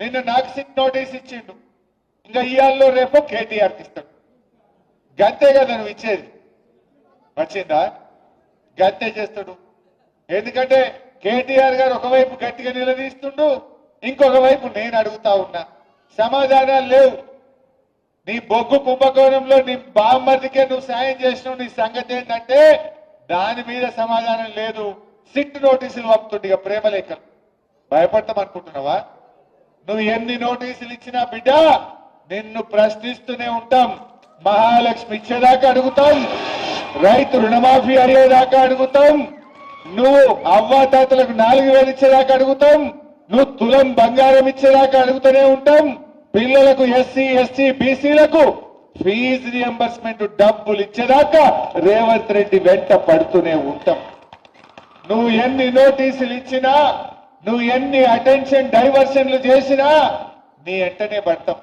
నిన్న నాకు SIT notice ఇచ్చిండు. ఇంకా ఇయాల్లో రేపు కేటీఆర్ ఇస్తాడు గంతే కదా నువ్వు ఇచ్చేది. వచ్చిందా? గంతే చేస్తాడు. ఎందుకంటే కేటీఆర్ గారు ఒకవైపు గట్టిగా నిలదీస్తుండు ఇంకొక వైపు నేను అడుగుతా ఉన్నా. సమాధానాలు లేవు. నీ బొగ్గు కుంభకోణంలో నీ బామ్మర్దికే నువ్వు సాయం చేసినావు నీ సంగతి ఏంటంటే దాని మీద సమాధానం లేదు. సిట్ నోటీసులు పంపుతుండే ఇక ప్రేమ లేఖలు. భయపడతాం అనుకుంటున్నావా? నువ్వు ఎన్ని నోటీసులు ఇచ్చినా బిడ్డ నిన్ను ప్రశ్నిస్తూనే ఉంటాం. మహాలక్ష్మి ఇచ్చేదాకా అడుగుతాం. రైతు రుణమాఫీ అడిగేదాకా అడుగుతాం. నువ్వు అవ్వాతాతలకు నాలుగు వేలు ఇచ్చేదాకా అడుగుతాం. నువ్వు తులం బంగారం ఇచ్చేదాకా అడుగుతూనే ఉంటాం. పిల్లలకు ఎస్సీ ఎస్టీ బీసీలకు ఫీజు రియంబర్స్మెంట్ డబ్బులు ఇచ్చేదాకా రేవంత్ రెడ్డి వెంట పడుతూనే ఉంటాం. నువ్వు ఎన్ని నోటీసులు ఇచ్చినా నువ్వు ఎన్ని అటెన్షన్ డైవర్షన్లు చేసినా నీ వెంటనే పడతాం